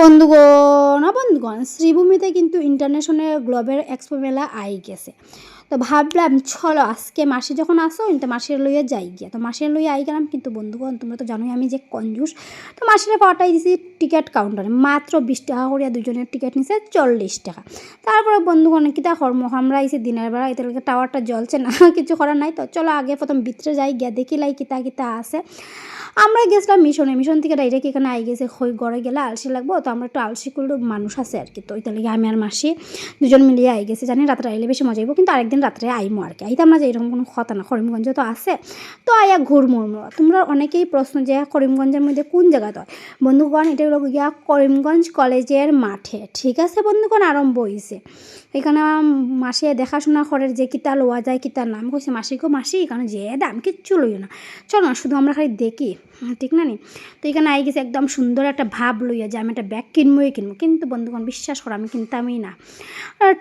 বন্ধুগণ বন্ধুগণ শ্রীভূমিতে কিন্তু ইন্টারন্যাশনাল গ্লোবের এক্সপো মেলা আই গেছে। তো ভাবলাম, চলো আজকে মাসি যখন আসো, তো মাসির লইয়া যাই গিয়া। তো মাসির লইয়া আই গেলাম, কিন্তু বন্ধুগণ, তোমরা তো জানোই আমি যে কঞ্জুস তো মাসিরে পাঠাই দিছি টিকিট কাউন্টারে। মাত্র বিশ টাকা করিয়া দুজনের টিকিট নিছে চল্লিশ টাকা। তারপরে বন্ধুগণ, কিতা কর্ম? আমরা আইসি দিনের বেলা, এতে টাওয়ারটা জ্বলছে না, কিছু করার নাই। তো চলো আগে প্রথম ভিতরে যাই গিয়া, দেখি লাই কিতা কিতা আছে। আমরা গেছিলাম মিশনে। মিশন থেকে ডাইরেক্ট এখানে আই গেছে হই ঘরে গেলে আলসি লাগবো। তো আমরা একটু আলসি করলে মানুষ আছে আর কি। তো ওইটা লাগে আমি আর মাসি দুজন মিলিয়ে আই গেছে, জানি রাত্রে আইলে বেশি মজা হইব, কিন্তু আরেকদিন রাত্রে আইমো আর কি। আইতাম না যে এরকম কোনো কথা না, করিমগঞ্জে তো আছে। তো আইয়া ঘুরমুরমু তোমরা অনেকেই প্রশ্ন যে করিমগঞ্জের মধ্যে কোন জায়গাতে হয় বন্ধুগণ, এটা হলো গিয়া করিমগঞ্জ কলেজের মাঠে। ঠিক আছে বন্ধুগণ, আরম্ভ হয়েছে এখানে মাসে দেখাশোনা করে যে কিতা লওয়া যায়, কিতা নাম কইছে মাসিকেও মাসি, এখানে যে দাম কিচ্ছু লইও না। চলো না শুধু আমরা খালি দেখি। ঠিক না নি? তো এখানে আই গেছে একদম সুন্দর একটা ভাব লইয়া যে আমি একটা ব্যাগ কিনবোই কিনবো। কিন্তু বন্ধুগণ, বিশ্বাস করো, আমি কিনতামই না।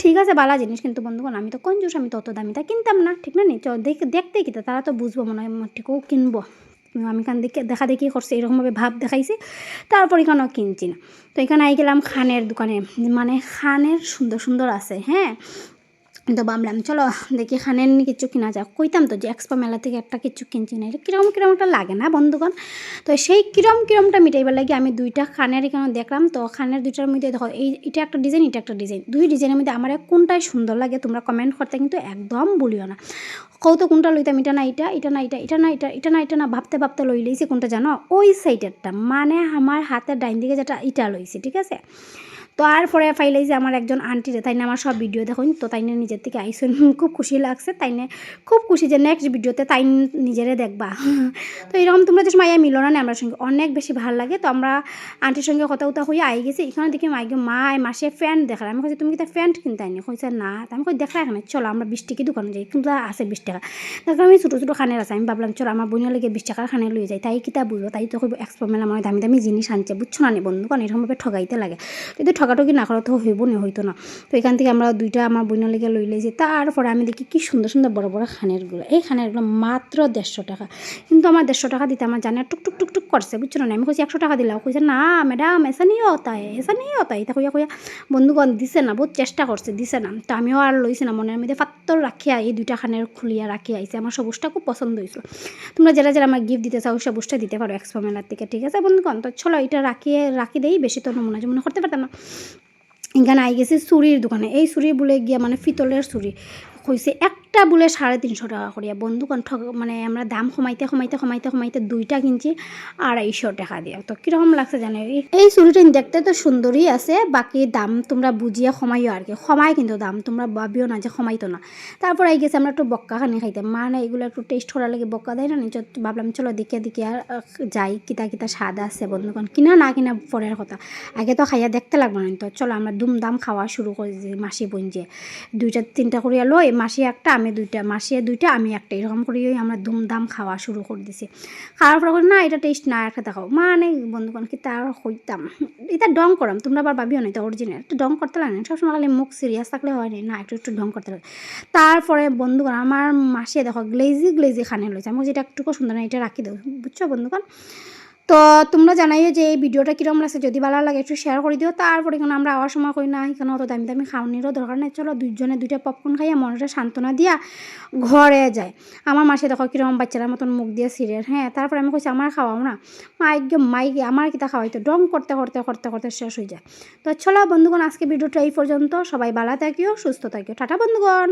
ঠিক আছে, বালা জিনিস। কিন্তু বন্ধুগণ, আমি তো কঞ্জুস তো দামি তা কিনতাম না, ঠিক না নি? চ, দেখ- দেখতেই কিতা, তারা তো বুঝব মনে হয় ঠিকও কিনবো। আমি এখান দেখে, দেখা দেখি করছে, এরকমভাবে ভাব দেখাইছে। তারপর এখানেও কিনছি না। তো এখানে আই গেলাম খানের দোকানে। মানে খানের সুন্দর সুন্দর আছে হ্যাঁ? তো ভাবলাম, চলো দেখি খানের নি কিছু কিনা যাক। কইতাম তো যে এক্সপো মেলা থেকে একটা কিছু কিনছি না এটা কিরম কিরমটা লাগে না বন্ধুগণ? তো সেই কিরম কিরমটা মিটাইবার লাগে আমি দুইটা খানের এখানে দেখলাম। তো খানের দুইটার মধ্যে দেখো, এই এটা একটা ডিজাইন, এটা একটা ডিজাইন। দুই ডিজাইনের মধ্যে আমার কোনটাই সুন্দর লাগে তোমরা কমেন্ট করতে কিন্তু একদম বলিও না। কৌ তো কোনটা লইতাম, এটা না এটা এটা না এটা এটা না এটা এটা না এটা না? ভাবতে ভাবতে লই লইছি কোনটা জানো? ওই সাইডেরটা মানে আমার হাতের ডাইন দিকে যেটা, এটা লইছি, ঠিক আছে? তো আর পরে ফাইলাই যে আমার একজন আন্টিরে তাই না আমার সব ভিডিও দেখুন। তো তাই না নিজের থেকে আইসন, খুব খুশি লাগছে, তাই না খুব খুশি যে নেক্সট ভিডিওতে তাই নিজেরে দেখবা। তো এরকম তোমরা যে মাইয়া মিলো না, আমার সঙ্গে অনেক বেশি ভালো লাগে। তো আমরা আন্টির সঙ্গে কথা উতা হয়ে আই গেছি। এখানে দেখি মাইকে মায় মাসে ফ্যান্ট দেখালে। আমি কইছি, তুমি কি ফ্যান্ট কিনতে আইনি? কইছে, না। আমি কই দেখা এখানে, চলো আমরা বিশ টাকা দোকানে যাই। কিন্তু আছে বিশ টাকা। তারপর আমি ছোটো ছোটো খানের আছে, আমি ভাবলাম, চলো আমার বোনের লেগে বিশ টাকার খানে লয়ে যাই, তাই কিতা বুঝব? তাই তো কইব এক্সপো মানে দামি দামি জিনিস আনছে, বুঝছ না নি বন্ধু? কারণ এরকমভাবে ঠগাইতে লাগে। যদি ঠকাঠকি না করো তো হইব না হইতো না। তো এখান থেকে আমরা দুইটা আমার বোনের লেগে লই লাইছি তারপরে আমি দেখি কি সুন্দর সুন্দর বড় বড় খানেরগুলো এই খানেরগুলো মাত্র দেড়শো টাকা। কিন্তু আমার দেড়শো টাকা দিতে আমার জানে টুক টুক টুক টুক করছে, বুঝছ না আমি কইছি একশো টাকা দিলাম কইছে না ম্যাডাম এসা নিয়ে হতা এসা নিয়ে হতা এটা কইয়া কইয়া, বন্ধুগণ, দিছে না, বহুত চেষ্টা করছে, দিছে না। তো আমিও আর লইছি না, মনের মধ্যে পাত্তর রাখিয়া এই দুইটা খানের খুলিয়া রাখিয়া আইছে আমার সবুজটা খুব পছন্দ হয়েছিল তোমরা যারা যারা আমার গিফট দিতে চাও, সবুজটা দিতে পারো এক্সপো মেলার থেকে ঠিক আছে বন্ধুগণ? তো চলো এটা রাখিয়ে রাখি দেই, বেশি তো নমুনা যেমন করতে পারতাম না। এখানে আই গেছি চুরির দোকানে। এই চুরি বলে গিয়া মানে পিতলের চুরি। কইছে একটা বলে সাড়ে তিনশো টাকা করিয়া। বন্ধুকন ঠক মানে আমরা দাম কমাইতে কমাইতে কমাইতে কমাইতে দুইটা কিনছি আড়াইশো টাকা দিয়ে। তো কীরকম লাগছে জানো? এই- এই চুরিটা দেখতে তো সুন্দরই আছে, বাকি দাম তোমরা বুঝিয়ে কমাইও আর কি। কমাই কিন্তু দাম, তোমরা ভাবিও না যে কমাইতো না। তারপর আই গেছে আমরা একটু বক্কা খানি খাইতে। মানে এগুলো একটু টেস্ট করার লাগে, বক্কা দেয় না নিচে ভাবলাম চলো দেখে দেখে আর যাই, কিতা কিতা স্বাদ আছে বন্ধুকন কিনা না কিনা পরের কথা। আগে তো খাইয়া দেখতে লাগবে না। তো চলো আমরা দুমদাম খাওয়া শুরু করে মাসি বোনজে দুইটা তিনটা করিয়া লই মাসি একটা, আমি দুইটা, মাসি দুইটা, আমি একটা। এরকম করিয়াই আমরা দুমদাম খাওয়া শুরু করে দিছি। খাওয়ার পর না, এটা টেস্ট না, একটা দেখাও। মানে বন্ধুগণ, কি তার হইতাম এটা ডং করাম, তোমরা আবার ভাবিও না এটা অরিজিনাল একটু ডং করতে লাগে না, সবসময় খালি মুখ সিরিয়াস থাকলে হয় না, একটু একটু ডং করতে লাগে। তারপরে বন্ধুগণ, আমার মাসে দেখো গ্লেজি গ্লেজি খানে লইছে। আমি যেটা একটুকু সুন্দর না, এটা রাখি দেবো বুঝছ, বন্ধুগণ? তো তোমরা জানাইও যে এই ভিডিওটা কীরকম লাগছে। যদি ভালো লাগে একটু শেয়ার করে দিও। তারপরে এখানে আমরা আওয়ার সময় করি না। এখানে অত দামি দামি খাওয়ানিরও দরকার নেই। চলো দুইজনে দুইটা পপকর্ন খাইয়া মনটা সান্ত্বনা দিয়া ঘরে যায়। আমার মাসে দেখো কীরকম বাচ্চারা মতন মুখ দিয়ে সিরিয়াল হ্যাঁ? তারপরে আমি কইছি আমার খাওয়াও না। মাইকে মাইকে আমার কিতা খাওয়াইতো ডং করতে করতে করতে করতে শেষ হয়ে যায়। তো চলো বন্ধুগণ, আজকে ভিডিওটা এই পর্যন্ত সবাই ভালো থাকিও, সুস্থ থাকিও। টাটা বন্ধুগণ!